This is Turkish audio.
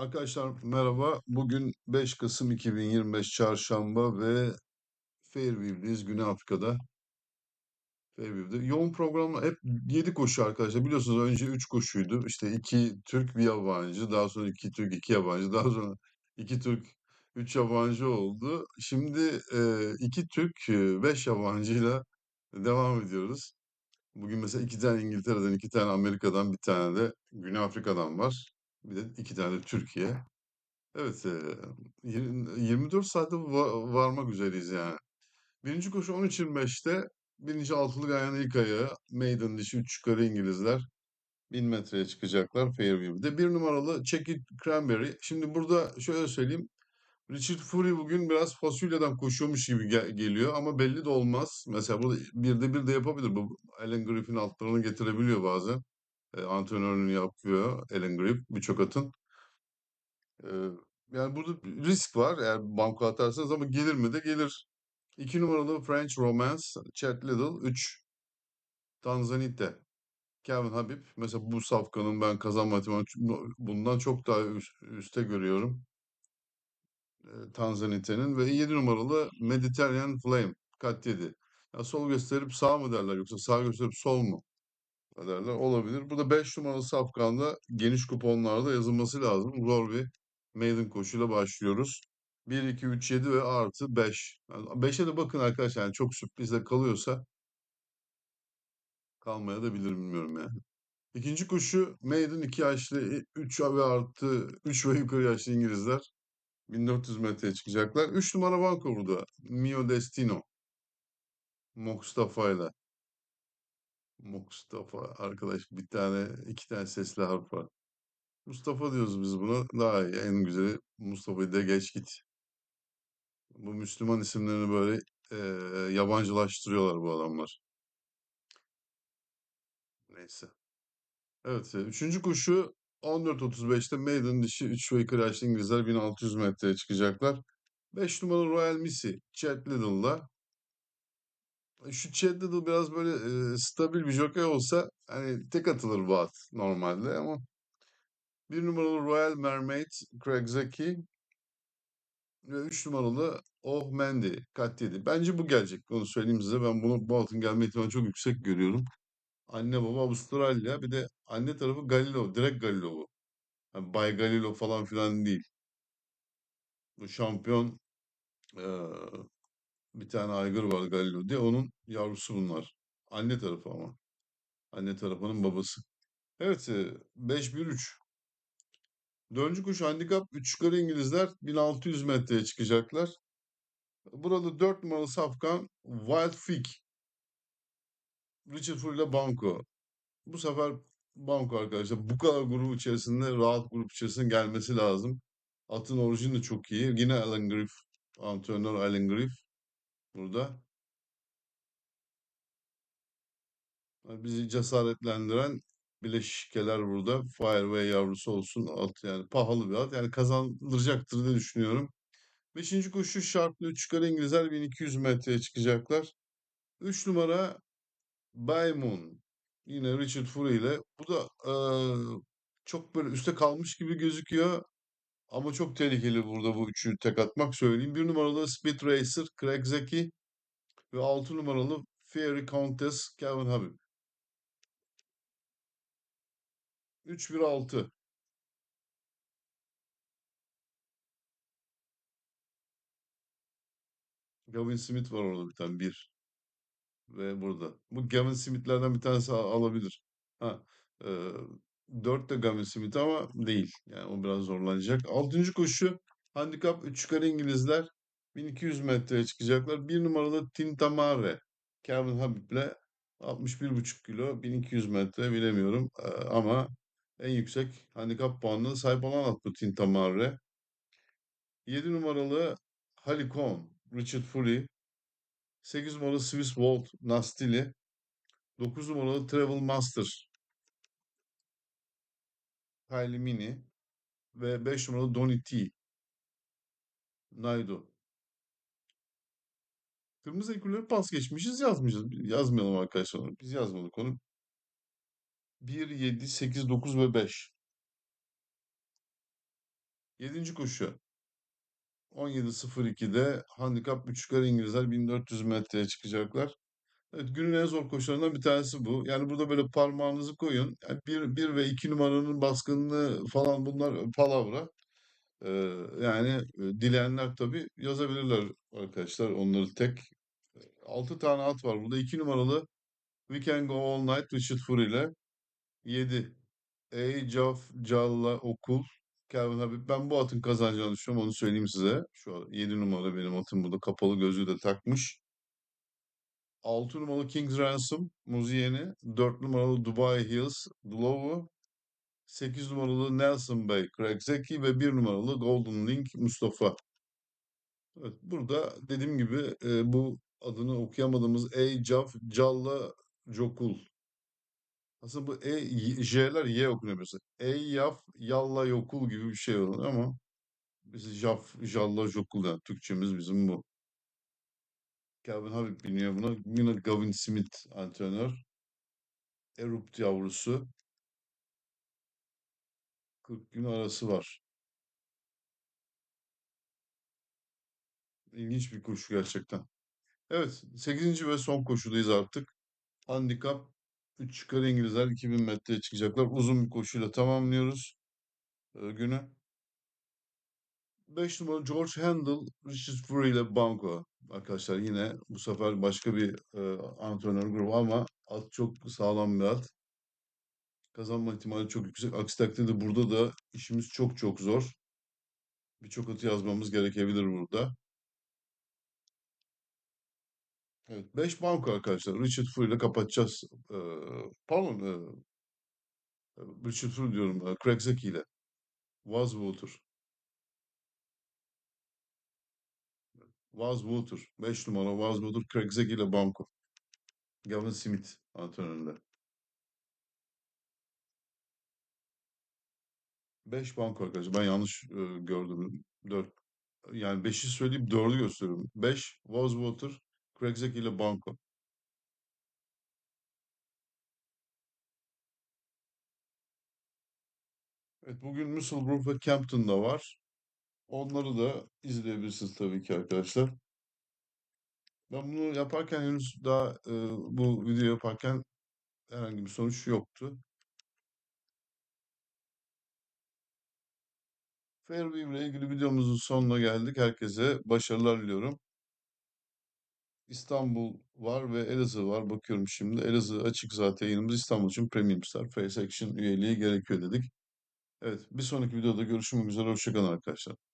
Arkadaşlar merhaba. Bugün 5 Kasım 2025 Çarşamba ve Fairview'deyiz. Güney Afrika'da. Fairview'de. Yoğun programla hep 7 koşu arkadaşlar. Biliyorsunuz önce 3 koşuydu. İşte 2 Türk, bir yabancı. Daha sonra 2 Türk, 2 yabancı. Daha sonra 2 Türk, 3 yabancı oldu. Şimdi 2 Türk, 5 yabancıyla devam ediyoruz. Bugün mesela 2 tane İngiltere'den, 2 tane Amerika'dan, bir tane de Güney Afrika'dan var. Bir de 2 tane Türkiye. Evet, eee, yirmi- 24 saate va- varmak üzereyiz yani. Birinci koşu 13.25'te birinci altılı Ganyan'ın ilk ayağı Maiden dişi 3 yukarı İngilizler 1000 metreye çıkacaklar Fairview'de. Bir numaralı Check Cranberry. Şimdi burada şöyle söyleyeyim. Richard Fury bugün biraz fasulyeden koşuyormuş gibi ge- geliyor ama belli de olmaz. Mesela burada bir de bir de yapabilir. Bu Alan Griffin altlarını getirebiliyor bazen. E, antrenörlüğünü yapıyor Alan Griff birçok atın. Ee, yani burada risk var eğer banko atarsanız ama gelir mi de gelir. 2 numaralı French Romance, Chet Little, 3 Tanzanite, Kevin Habib. Mesela bu safkanın ben kazanma bundan çok daha üst- üste görüyorum. Tanzanite'nin ve 7 numaralı Mediterranean Flame, kat 7. Ya sol gösterip sağ mı derler yoksa sağ gösterip sol mu derler olabilir. Burada 5 numaralı safkanda geniş kuponlarda yazılması lazım. Zor bir maiden koşuyla başlıyoruz. 1, 2, 3, 7 ve artı 5. Yani 5'e de bakın arkadaşlar. Yani çok sürprizle kalıyorsa kalmaya da bilir bilmiyorum yani. İkinci koşu Maiden 2 yaşlı 3 ve artı 3 ve yukarı yaşlı İngilizler 1400 metreye çıkacaklar. 3 numara banko burada. Mio Destino. Mustafa ile. Mustafa arkadaş bir tane iki tane sesli harf var. Mustafa diyoruz biz buna. Daha iyi. En güzeli Mustafa'yı da geç git. Bu Müslüman isimlerini böyle eee, yabancılaştırıyorlar bu adamlar. Neyse. Evet. e, Üçüncü koşu 14.35'te Maiden dişi 3 ve yaşlı İngilizler 1600 metreye çıkacaklar. 5 numaralı Royal Missy Chet Little'la. E, Şu Chet Little biraz böyle e, stabil bir jockey olsa hani tek atılır bu normalde ama bir numaralı Royal Mermaid Craig Zeki ve 3 numaralı Oh Mandy kat 7. Bence bu gelecek. Onu söyleyeyim size. Ben bunu bu atın gelme ihtimali çok yüksek görüyorum. Anne baba Avustralya. Bir de anne tarafı Galileo. Direkt Galileo bu. Yani Bay Galileo falan filan değil. Bu şampiyon eee, bir tane aygır var Galileo diye. Onun yavrusu bunlar. Anne tarafı ama. Anne tarafının babası. Evet. e, 5-1-3. Dördüncü kuş handikap 3 yukarı İngilizler 1600 metreye çıkacaklar. Burada 4 numaralı safkan Wild Fig. Richard Fury ile Banco. Bu sefer Banco arkadaşlar bu kadar grup içerisinde rahat grup içerisinde gelmesi lazım. Atın orijini de çok iyi. Yine Alan Griff. Antrenör Alan Griff burada. Bizi cesaretlendiren bileşikeler burada. Fireway yavrusu olsun. At yani pahalı bir at. Yani kazandıracaktır diye düşünüyorum. Beşinci koşu şartlı 3 yukarı İngilizler 1200 metreye çıkacaklar. 3 numara Baymoon. Yine Richard Fury ile. Bu da eee, çok böyle üste kalmış gibi gözüküyor. Ama çok tehlikeli burada bu üçü tek atmak söyleyeyim. Bir numaralı Speed Racer Craig Zeki ve altı numaralı Fairy Countess Kevin Habib. 3-1-6. Gavin Smith var orada bir tane. Bir. Ve burada. Bu Gavin Smith'lerden bir tanesi al- alabilir. Ha, eee 4 de Gavin Smith ama değil. Yani o biraz zorlanacak. Altıncı koşu handikap 3 yukarı İngilizler 1200 metreye çıkacaklar. Bir numaralı Tintamare Kevin Habib'le 61,5 kilo 1200 metre bilemiyorum. Eee, ama en yüksek handikap puanına sahip olan at bu Tintamare. 7 numaralı Halicon Richard Fury 8 numaralı Swiss Volt Nastili 9 numaralı Travel Master Kylie Mini ve 5 numaralı Donny T. Naido. Kırmızı ekürleri pas geçmişiz yazmayacağız. Yazmayalım arkadaşlar. Biz yazmadık onu. 1, 7, 8, 9 ve 5. Yedinci koşu 17.02'de handikap 3 yukarı İngilizler 1400 metreye çıkacaklar. Evet, günün en zor koşularından bir tanesi bu. Yani burada böyle parmağınızı koyun. Yani bir, bir ve iki numaranın baskınlığı falan bunlar palavra. Ee, yani e, dileyenler tabii yazabilirler arkadaşlar onları tek. Altı tane at var burada. iki numaralı We Can Go All Night Richard Fury ile. 7. Age of Jalla Okul. Calvin Habib. Ben bu atın kazanacağını düşünüyorum. Onu söyleyeyim size. Şu an 7 numara benim atım burada. Kapalı gözlüğü de takmış. 6 numaralı King's Ransom Muzieni, 4 numaralı Dubai Hills Glow'u, 8 numaralı Nelson Bey Craig Zeki ve 1 numaralı Golden Link Mustafa. Evet, burada dediğim gibi e, bu adını okuyamadığımız E, Caf, Calla, Cokul. Aslında bu E, J'ler Y okunuyor mesela. E, Yaf, Yalla, Yokul gibi bir şey oluyor ama biz Jaf, Jalla, Jokul yani Türkçemiz bizim bu. Calvin Habib biniyor buna. Yine Gavin Smith antrenör. Erupt yavrusu. 40 gün arası var. İlginç bir koşu gerçekten. Evet, sekizinci ve son koşudayız artık. Handikap 3 yukarı İngilizler 2000 metreye çıkacaklar. Uzun bir koşuyla tamamlıyoruz e, günü. 5 numara George Handel, Richard Fury ile Banco. Arkadaşlar yine bu sefer başka bir e, antrenör grubu ama at çok sağlam bir at. Kazanma ihtimali çok yüksek. Aksi takdirde burada da işimiz çok çok zor. Birçok atı yazmamız gerekebilir burada. Evet, 5 banko arkadaşlar. Richard Fury ile kapatacağız. Ee, pardon, e, Richard Fury diyorum. Craig Zeki ile. Water. Water. 5 numara Water. Craig Zeki ile banko. Gavin Smith antrenöründe. 5 banko arkadaşlar. Ben yanlış e, gördüm. 4. Yani 5'i söyleyip 4'ü gösteriyorum. 5 Water. Craig Zeki ile banko. Evet, bugün Musselburgh ve Campton'da var. Onları da izleyebilirsiniz tabii ki arkadaşlar. Ben bunu yaparken henüz daha e, bu video yaparken herhangi bir sonuç yoktu. Fairview ile ilgili videomuzun sonuna geldik. Herkese başarılar diliyorum. İstanbul var ve Elazığ var. Bakıyorum şimdi. Elazığ açık zaten yayınımız İstanbul için Premium Star Face Action üyeliği gerekiyor dedik. Evet, bir sonraki videoda görüşmek üzere. Hoşçakalın arkadaşlar.